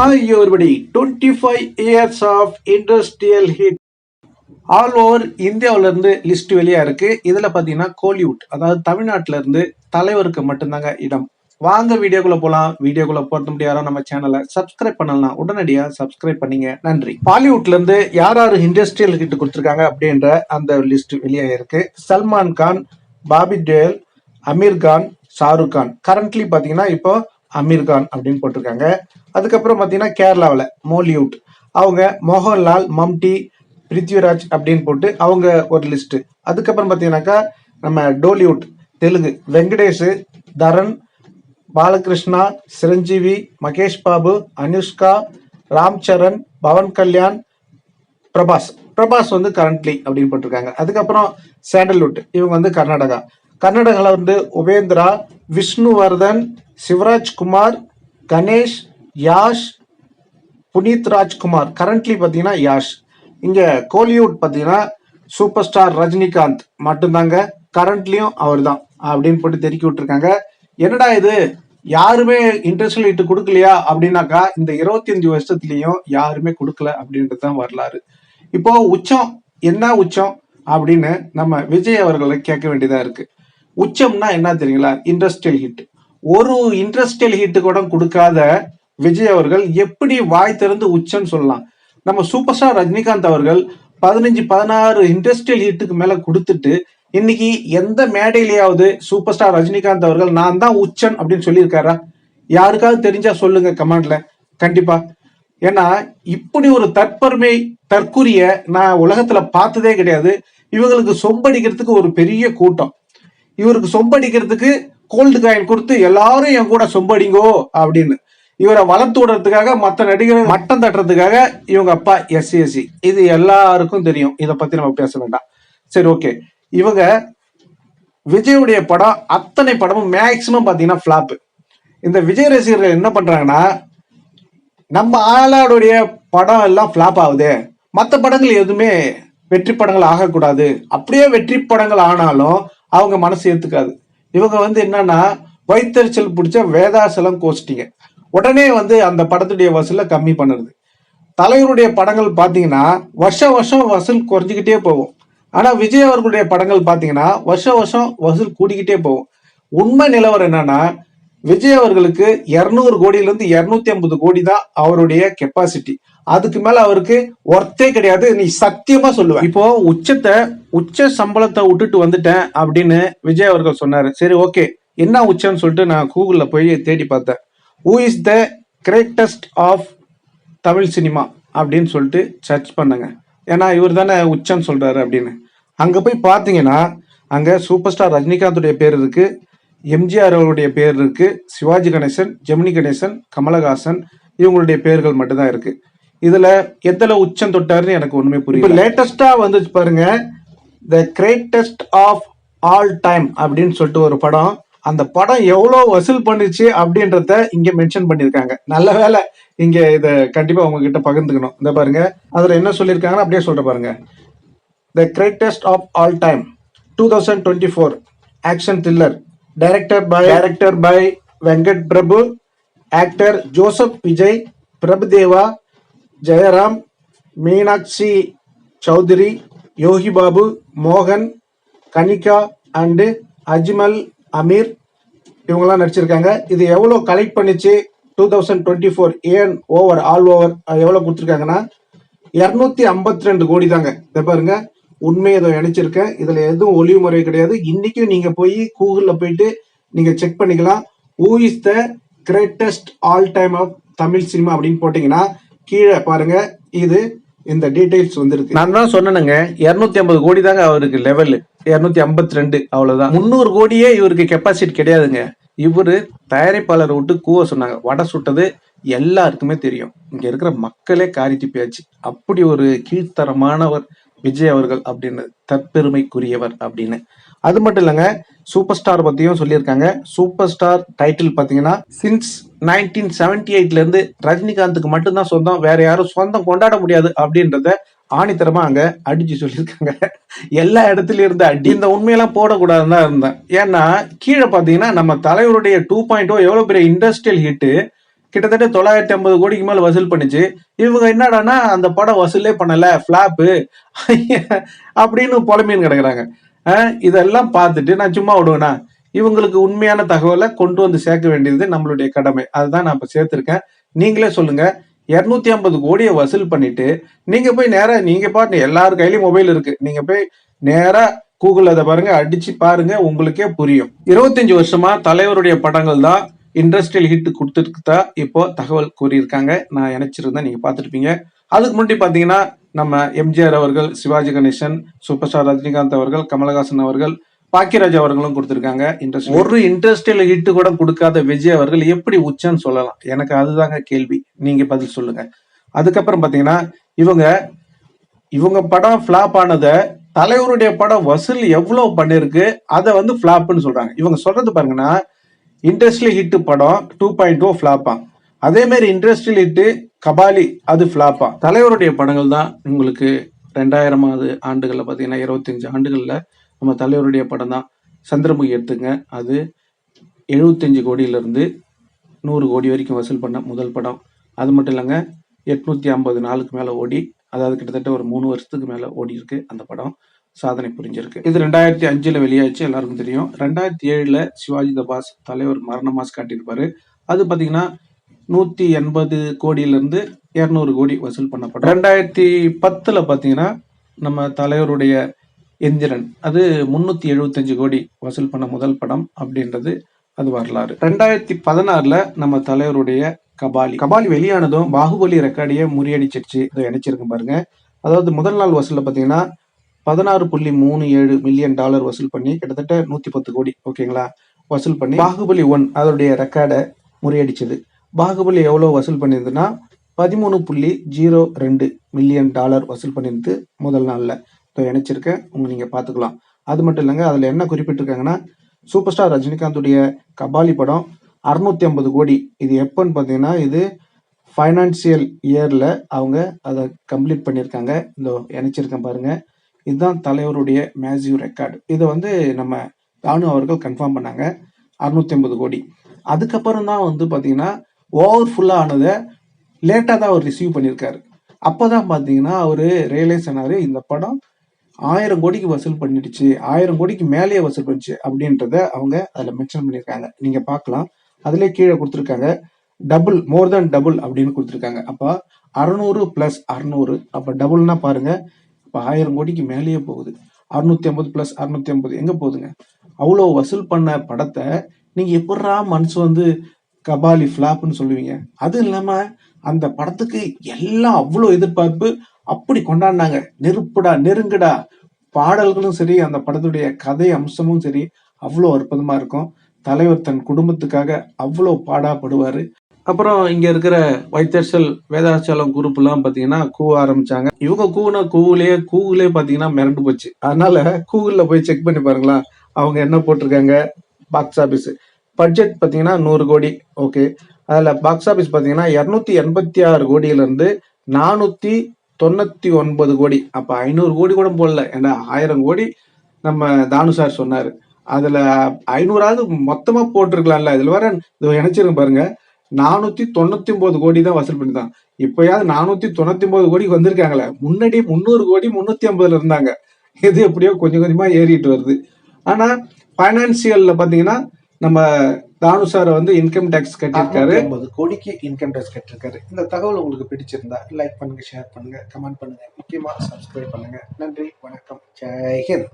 Hi everybody, 25 years of industrial hit. All over இந்தியாவிலேருந்து list வெளியாக இருக்குது இதில் பார்த்தீங்கன்னா கோலிவுட் அதாவது தமிழ்நாட்டிலேருந்து தலைவருக்கு மட்டும்தாங்க இடம். வாங்க வீடியோக்குள்ள போகலாம் வீடியோக்குள்ள போகிறது முடியாரோ நம்ம சேனலை சப்ஸ்கிரைப் பண்ணலாம் உடனடியாக சப்ஸ்கிரைப் பண்ணீங்க. நன்றி. பாலிவுட்ல இருந்து யார் இண்டஸ்ட்ரியல் ஹிட் கொடுத்துருக்காங்க அப்படின்ற அந்த லிஸ்ட் வெளியாயிருக்கு சல்மான் கான் பாபி டேல் அமீர் கான் ஷாருக் கான். கரண்ட்லி பார்த்தீங்கன்னா இப்போ அமீர் கான் அப்படின்னு போட்டிருக்காங்க. அதுக்கப்புறம் பார்த்தீங்கன்னா கேரளாவில் மோலிவுட். அவங்க மோகன்லால் மம்டி பிரித்விராஜ் அப்படின்னு போட்டு அவங்க ஒரு லிஸ்ட்டு அதுக்கப்புறம் பார்த்தீங்கன்னாக்கா நம்ம டோலிவுட் தெலுங்கு வெங்கடேஷ் தரன் பாலகிருஷ்ணா சிரஞ்சீவி மகேஷ் பாபு அனுஷ்கா ராம் சரண் பவன் கல்யாண் பிரபாஸ். பிரபாஸ் வந்து கரண்ட்லி அப்படின்னு போட்டிருக்காங்க. அதுக்கப்புறம் சாண்டல்வுட் இவங்க வந்து கர்நாடகா. கர்நாடகாவில் வந்து உபேந்திரா விஷ்ணுவர்தன் சிவராஜ் குமார் கணேஷ் யாஷ் புனீத் ராஜ்குமார். கரண்ட்லி பார்த்தீங்கன்னா யாஷ். இங்கே கோலிவுட் பார்த்தீங்கன்னா சூப்பர் ஸ்டார் ரஜினிகாந்த் மட்டும்தாங்க. கரண்ட்லியும் அவர் தான் அப்படின்னு போட்டு தெருக்கி விட்டுருக்காங்க. என்னடா இது? யாருமே இன்ட்ரெஸ்ட் ஹிட் கொடுக்கலையா? அப்படின்னாக்கா இந்த இருபத்தி அஞ்சு வருஷத்துலயும் யாருமே கொடுக்கல அப்படின்றது தான் வரலாறு. இப்போ உச்சம் என்ன உச்சம் அப்படின்னு நம்ம விஜய் அவர்களை கேட்க வேண்டியதா இருக்கு. உச்சம்னா என்ன தெரியுங்களா? இண்டஸ்ட்ரியல் ஹிட் ஒரு இண்டஸ்ட்ரியல் ஹிட் கூட கொடுக்காத விஜய் அவர்கள் எப்படி வாய் திறந்து உச்சன்னு சொல்லலாம். நம்ம சூப்பர் ஸ்டார் ரஜினிகாந்த் அவர்கள் பதினஞ்சு பதினாறு இண்டஸ்ட்ரியல் ஹீட்டுக்கு மேல கொடுத்துட்டு இன்னைக்கு எந்த மேடையிலேயாவது சூப்பர் ஸ்டார் ரஜினிகாந்த் அவர்கள் நான் தான் உச்சன் அப்படின்னு சொல்லியிருக்காரா? யாருக்காவது தெரிஞ்சா சொல்லுங்க கமெண்ட்ல கண்டிப்பா. ஏன்னா இப்படி ஒரு தற்பெருமை தற்குரிய நான் உலகத்துல பார்த்ததே கிடையாது. இவங்களுக்கு சொம்படிக்கிறதுக்கு ஒரு பெரிய கூட்டம். இவருக்கு சொம்படிக்கிறதுக்கு கோல்டு காயின் கொடுத்து எல்லாரும் என் கூட சொம்படிங்கோ அப்படின்னு. இவரை வளர்த்து விடுறதுக்காக மற்ற நடிகர்கள் மட்டம் தட்டுறதுக்காக இவங்க அப்பா எஸ்சிஎஸ்சி இது எல்லாருக்கும் தெரியும். இதை பத்தி நம்ம பேச வேண்டாம். சரி ஓகே இவங்க விஜயுடைய படம் அத்தனை படமும் மேக்சிமம் பாத்தீங்கன்னா ஃபிளாப் இந்த விஜய் ரசிகர்கள் என்ன பண்றாங்கன்னா நம்ம ஆளாடுடைய படம் எல்லாம் ஃபிளாப் ஆகுது. மற்ற படங்கள் எதுவுமே வெற்றி படங்கள் ஆகக்கூடாது. அப்படியே வெற்றி படங்கள் ஆனாலும் அவங்க மனசு ஏத்துக்காது. இவங்க வந்து என்னன்னா வைத்தறிச்சல் பிடிச்ச வேதாசலம் கோஷ்டிங்க. உடனே வந்து அந்த படத்துடைய வசூலை கம்மி பண்ணுறது. தலைவருடைய படங்கள் பார்த்தீங்கன்னா வருஷம் வருஷம் வசூல் குறைஞ்சிக்கிட்டே போகும். ஆனால் விஜய் அவர்களுடைய படங்கள் பார்த்தீங்கன்னா வருஷம் வருஷம் வசூல் கூடிக்கிட்டே போகும். உண்மை நிலவரம் என்னன்னா விஜய் அவர்களுக்கு இரநூறு கோடியிலேருந்து இரநூத்தி ஐம்பது கோடி தான் அவருடைய கெப்பாசிட்டி அதுக்கு மேல அவருக்கு ஒர்த்தே கிடையாது. நீ சத்தியமா சொல்லுவேன். இப்போ உச்சத்தை உச்ச சம்பளத்தை விட்டுட்டு வந்துட்டேன் அப்படின்னு விஜய் அவர்கள் சொன்னாரு. சரி ஓகே என்ன உச்சம்னு சொல்லிட்டு நான் கூகுள்ல போய் தேடி பார்த்தேன். Who is the greatest of Tamil cinema அப்படின்னு சொல்லிட்டு சர்ச் பண்ணுங்க. ஏன்னா இவர் தானே உச்சம் சொல்கிறாரு அப்படின்னு. அங்கே போய் பார்த்தீங்கன்னா அங்கே சூப்பர் ஸ்டார் ரஜினிகாந்துடைய பேர் இருக்கு எம்ஜிஆர் அவருடைய பேர் இருக்கு சிவாஜி கணேசன் ஜெமினி கணேசன் கமலஹாசன் இவங்களுடைய பேர்கள் மட்டும்தான் இருக்கு. இதில் எத்தனை உச்சம் தொட்டாருன்னு எனக்கு ஒன்றுமே புரியல. லேட்டஸ்ட்டாக வந்துச்சு பாருங்க the greatest of all time அப்படின்னு சொல்லிட்டு ஒரு படம் அந்த படம் எவ்வளோ வசூல் பண்ணுச்சு அப்படின்றத இங்கே மென்ஷன் பண்ணியிருக்காங்க. நல்ல வேலை இங்கே இதை கண்டிப்பாக உங்ககிட்ட பகிர்ந்துக்கணும். இந்த பாருங்க அதில் என்ன சொல்லியிருக்காங்கன்னு அப்படியே சொல்கிற பாருங்க. The greatest of all time two thousand twenty four action thriller director by director by Venkat Prabhu actor Joseph Vijay Prabhudeva Jayaram Meenakshi Chaudhary Yogi Babu மோகன் கனிகா அண்டு அஜ்மல் அமீர் இவங்கெல்லாம் நடிச்சிருக்காங்க. இது எவ்வளோ கலெக்ட் பண்ணிச்சு? டூ தௌசண்ட் டுவெண்ட்டி ஃபோர் ஏன் over all over எவ்வளோ கொடுத்துருக்காங்கன்னா இரநூத்தி ஐம்பத்தி ரெண்டு கோடி தாங்க இதை பாருங்க. உண்மையை இதை இணைச்சிருக்கேன். இதில் எதுவும் ஒளிவு முறை கிடையாது. இன்னைக்கும் நீங்கள் போய் கூகுளில் போயிட்டு நீங்கள் செக் பண்ணிக்கலாம். Who is the greatest all time of Tamil cinema அப்படின்னு போட்டிங்கன்னா கீழே பாருங்க. இது இந்த டீடைல்ஸ் வந்துருக்கு. நான் தான் சொன்னேனுங்க இருநூத்தி ஐம்பது கோடி தாங்க அவருக்கு லெவல் இருநூத்தி ஐம்பத்தி ரெண்டு அவ்வளவுதான். முந்நூறு கோடியே இவருக்கு கெப்பாசிட்டி கிடையாதுங்க. இவரு தயாரிப்பாளரை விட்டு கூவ சொன்னாங்க. வடை சுட்டது எல்லாருக்குமே தெரியும். இங்க இருக்கிற மக்களே காரித்து பேச்சு அப்படி ஒரு கீழ்த்தரமானவர் விஜய் அவர்கள் அப்படின்னு தற்பெருமைக்குரியவர் அப்படின்னு. அது மட்டும் இல்லைங்க சூப்பர் ஸ்டார் பத்தியும் சொல்லியிருக்காங்க. சூப்பர் ஸ்டார் டைட்டில் பாத்தீங்கன்னா சின்ஸ் நைன்டீன் செவன்டி எயிட்லேருந்து ரஜினிகாந்துக்கு மட்டும்தான் சொந்தம் வேற யாரும் சொந்தம் கொண்டாட முடியாது அப்படின்றத ஆணித்தரமா அங்க அடிச்சு சொல்லியிருக்காங்க. எல்லா இடத்துலயும் இருந்த அடி. இந்த உண்மையெல்லாம் போடக்கூடாதுன்னு தான் இருந்தேன். ஏன்னா கீழே பாத்தீங்கன்னா நம்ம தலைவருடைய டூ பாயிண்ட் ஓ எவ்வளவு பெரிய இண்டஸ்ட்ரியல் ஹிட்டு கிட்டத்தட்ட தொள்ளாயிரத்தி ஐம்பது கோடிக்கு மேல வசூல் பண்ணிச்சு. இவங்க என்னடான்னா அந்த படம் வசூலே பண்ணல ஃப்ளாப்பு அப்படின்னு புலம்பின்னு கிடக்குறாங்க. இதெல்லாம் பார்த்துட்டு நான் சும்மா விடுவேனா? இவங்களுக்கு உண்மையான தகவலை கொண்டு வந்து சேர்க்க வேண்டியது நம்மளுடைய கடமை. அதுதான் நான் இப்ப சேர்த்திருக்கேன். நீங்களே சொல்லுங்க. இருநூத்தி ஐம்பது கோடியை வசூல் பண்ணிட்டு நீங்க போய் நேரா நீங்க பாட்டு எல்லார் கையிலயும் மொபைல் இருக்கு. நீங்க போய் நேரா கூகுள் அதை பாருங்க அடிச்சு பாருங்க உங்களுக்கே புரியும். இருபத்தஞ்சு வருஷமா தலைவருடைய படங்கள் தான் இண்டஸ்ட்ரியல் ஹிட் கொடுத்துருக்குதா இப்போ தகவல் கூறியிருக்காங்க. நான் நினைச்சிருந்தேன் நீங்க பார்த்துருப்பீங்க. அதுக்கு முன்னாடி பாத்தீங்கன்னா நம்ம எம்ஜிஆர் அவர்கள் சிவாஜி கணேசன் சூப்பர் ஸ்டார் ரஜினிகாந்த் அவர்கள் கமலஹாசன் அவர்கள் பாக்கியராஜ் அவர்களும் கொடுத்திருக்காங்க. இன்ட்ரெஸ்ட் ஒரு இண்டஸ்ட்ரியல் ஹிட் கூட கொடுக்காத விஜய் அவர்கள் எப்படி உச்சன்னு சொல்லலாம். எனக்கு அதுதாங்க கேள்வி. நீங்க பதில் சொல்லுங்க. அதுக்கப்புறம் பாத்தீங்கன்னா இவங்க இவங்க படம் ஃபிளாப் ஆனத தலைவருடைய படம் வசூல் எவ்வளவு பண்ணிருக்கு அதை வந்து ஃபிளாப்னு சொல்றாங்க. இவங்க சொல்றது பாருங்கன்னா இண்டஸ்ட்ரியல் ஹிட் படம் டூ பாயிண்ட் டூ ஃபிளாப்பா அதே மாதிரி இண்டஸ்ட்ரியல் ஹிட் கபாலி அது ஃபிளாப்பா தலைவருடைய படங்கள் தான் உங்களுக்கு ரெண்டாயிரமாவது ஆண்டுகள்ல பாத்தீங்கன்னா இருபத்தஞ்சு ஆண்டுகள்ல நம்ம தலைவருடைய படம் தான். சந்திரமுகி எடுத்துங்க. அது எழுபத்தஞ்சு கோடியிலிருந்து நூறு கோடி வரைக்கும் வசூல் பண்ண முதல் படம். அது மட்டும் இல்லைங்க எட்நூற்றி ஐம்பது நாளுக்கு மேலே ஓடி அதாவது கிட்டத்தட்ட ஒரு மூணு வருஷத்துக்கு மேலே ஓடி இருக்கு அந்த படம். சாதனை புரிஞ்சிருக்கு. இது ரெண்டாயிரத்தி அஞ்சில் வெளியாச்சு எல்லாருக்கும் தெரியும். ரெண்டாயிரத்தி ஏழில் சிவாஜி தபாஸ் தலைவர் மரண மாஸ் காட்டியிருப்பாரு. அது பார்த்தீங்கன்னா நூற்றி எண்பது கோடியிலேருந்து இரநூறு கோடி வசூல் பண்ண படம் ரெண்டாயிரத்தி பத்தில் பார்த்தீங்கன்னா நம்ம தலைவருடைய எந்திரன். அது முன்னூத்தி எழுபத்தஞ்சு கோடி வசூல் பண்ண முதல் படம் அப்படின்றது அது வரலாறு. ரெண்டாயிரத்தி பதினாறுல நம்ம தலைவருடைய கபாலி. கபாலி வெளியானதும் பாகுபலி ரெக்கார்டையே முறியடிச்சிருச்சு. இதை இணைச்சிருக்கும் பாருங்க. அதாவது முதல் நாள் வசூலில் பார்த்தீங்கன்னா பதினாறு புள்ளி மூணு ஏழு மில்லியன் டாலர் வசூல் பண்ணி கிட்டத்தட்ட நூற்றி பத்து கோடி ஓகேங்களா? வசூல் பண்ணி பாகுபலி ஒன் அதோடைய ரெக்கார்டை முறியடிச்சது. பாகுபலி எவ்வளோ வசூல் பண்ணியிருந்ததுன்னா பதிமூணு புள்ளி ஜீரோ ரெண்டு மில்லியன் டாலர் வசூல் பண்ணியிருந்து முதல் நாளில். இப்போ இணைச்சிருக்கேன் உங்க நீங்க பாத்துக்கலாம். அது மட்டும் இல்லைங்க அதுல என்ன குறிப்பிட்டிருக்காங்கன்னா சூப்பர் ஸ்டார் ரஜினிகாந்துடைய கபாலி படம் அறுநூத்தி ஐம்பது கோடி. இது எப்போன்னு பார்த்தீங்கன்னா இது ஃபைனான்சியல் இயர்ல அவங்க அதை கம்ப்ளீட் பண்ணியிருக்காங்க. இந்த இணைச்சிருக்கேன் பாருங்க. இதுதான் தலைவருடைய மேசியூ ரெக்கார்டு இதை வந்து நம்ம தானு அவர்கள் கன்ஃபார்ம் பண்ணாங்க அறுநூத்தி ஐம்பது கோடி. அதுக்கப்புறம் தான் வந்து பார்த்தீங்கன்னா ஓவர் ஃபுல்லாக ஆனதை லேட்டாக தான் அவர் ரிசீவ் பண்ணியிருக்காரு. அப்போதான் பார்த்தீங்கன்னா அவர் ரியலைஸ் ஆனார் இந்த படம் ஆயிரம் கோடிக்கு வசூல் பண்ணிடுச்சு ஆயிரம் கோடிக்கு மேலேயே வசூல் பண்ணிச்சு அப்படின்றத அவங்க அதில் மென்ஷன் பண்ணியிருக்காங்க. நீங்கள் பார்க்கலாம். அதிலே கீழே கொடுத்துருக்காங்க டபுள் மோர் தென் டபுள் அப்படின்னு கொடுத்துருக்காங்க. அப்போ அறநூறு ப்ளஸ் அறநூறு அப்போ டபுள்னா பாருங்க இப்போ ஆயிரம் கோடிக்கு மேலேயே போகுது. அறுநூத்தி ஐம்பது ப்ளஸ் அறுநூத்தி ஐம்பது எங்கே போகுதுங்க? அவ்வளோ வசூல் பண்ண படத்தை நீங்கள் எப்படா மனசு வந்து கபாலி ஃப்ளாப்னு சொல்லுவீங்க? அது இல்லாமல் அந்த படத்துக்கு எல்லாம் அவ்வளோ எதிர்பார்ப்பு அப்படி கொண்டாடினாங்க. நெருப்புடா நெருங்குடா. பாடல்களும் சரி அந்த படத்துடைய கதை அம்சமும் சரி அவ்வளோ அற்புதமா இருக்கும். தலைவர் தன் குடும்பத்துக்காக அவ்வளோ பாடாப்படுவார். அப்புறம் இங்கே இருக்கிற வைத்தர்சல் வேதாச்சலம் குரூப்லாம் பார்த்தீங்கன்னா கூவ ஆரம்பிச்சாங்க. இவங்க கூவுனா கூவுலயே கூகுளே பார்த்தீங்கன்னா மிரண்டு போச்சு. அதனால கூகுளில் போய் செக் பண்ணி பாருங்களா அவங்க என்ன போட்டிருக்காங்க? பாக்ஸ் ஆஃபீஸ் பட்ஜெட் பார்த்தீங்கன்னா நூறு கோடி ஓகே அதில் பாக்ஸ் ஆஃபீஸ் பார்த்தீங்கன்னா இரநூத்தி எண்பத்தி ஆறு கோடியிலேருந்து நானூற்றி தொண்ணூத்தி ஒன்பது கோடி. அப்ப ஐநூறு கோடி கூட போடல. ஏன்னா ஆயிரம் கோடி நம்ம தானு சார் சொன்னாரு. அதுல ஐநூறாவது மொத்தமா போட்டிருக்கலாம்ல. இதுல வர இணைச்சிருங்க பாருங்க. நானூத்தி தொண்ணூத்தி ஒன்பது கோடி தான் வசூல் பண்ணிதான் இப்பயாவது நானூத்தி தொண்ணூத்தி ஒன்பது கோடிக்கு வந்திருக்காங்களே. முன்னாடி முந்நூறு கோடி முன்னூத்தி ஐம்பதுல இருந்தாங்க. இது எப்படியோ கொஞ்சம் கொஞ்சமா ஏறிட்டு வருது. ஆனா பைனான்சியல்ல பாத்தீங்கன்னா நம்ம தானு சார் வந்து இன்கம் டேக்ஸ் கட்டியிருக்காரு. ஐம்பது கோடிக்கு இன்கம் டேக்ஸ் கட்டிருக்காரு இந்த தகவல் உங்களுக்கு பிடிச்சிருந்தா லைக் பண்ணுங்க ஷேர் பண்ணுங்க கமெண்ட் பண்ணுங்க. முக்கியமா சப்ஸ்கிரைப் பண்ணுங்க. நன்றி வணக்கம். ஜெய் ஹிந்த்.